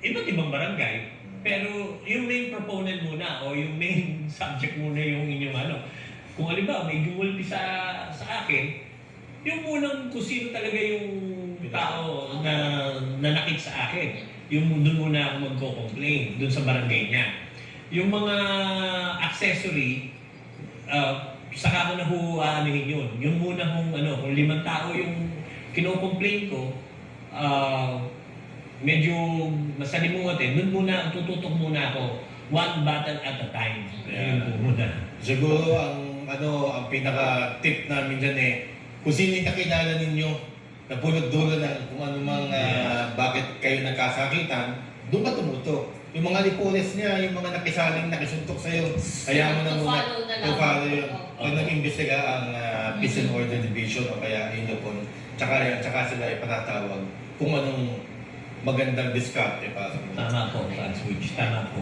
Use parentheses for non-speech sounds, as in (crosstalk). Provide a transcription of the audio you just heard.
iba't ibang barangay. Pero yung main proponent muna o yung main (laughs) subject muna yung inyong ano. Kung halimbawa may gumulpi sa, sa akin, yung munang kung sino talaga yung tao na nanakit sa akin. Yung doon muna ako magko-complain, doon sa barangay niya. Yung mga accessory, uh, saka ko na ho aanuhin yun. Yung muna kung ano, kung limang tao yung kino-complain ko, ah, medyo masalimuot eh. Doon muna, tututok muna ako. One battle at a time. Yeah. Yun po muna. Siguro ang ano ang pinaka tip namin dyan eh kung sino yung nakilala ninyo na pulot dulo ng kung ano mang ah, bakit kayo nagkasakitan, doon ka tumutok. Yung mga lipores niya, yung mga nakisaling nakisuntok sa'yo, kaya mo na muna na lang. to follow yun. Pag nag-imbestiga ang ah, Peace and Order Division o kaya Indopon, tsaka, tsaka sila ipatatawag kung anong magandang diskarte para sa mga. Tama po, Franz Witch. Tama po.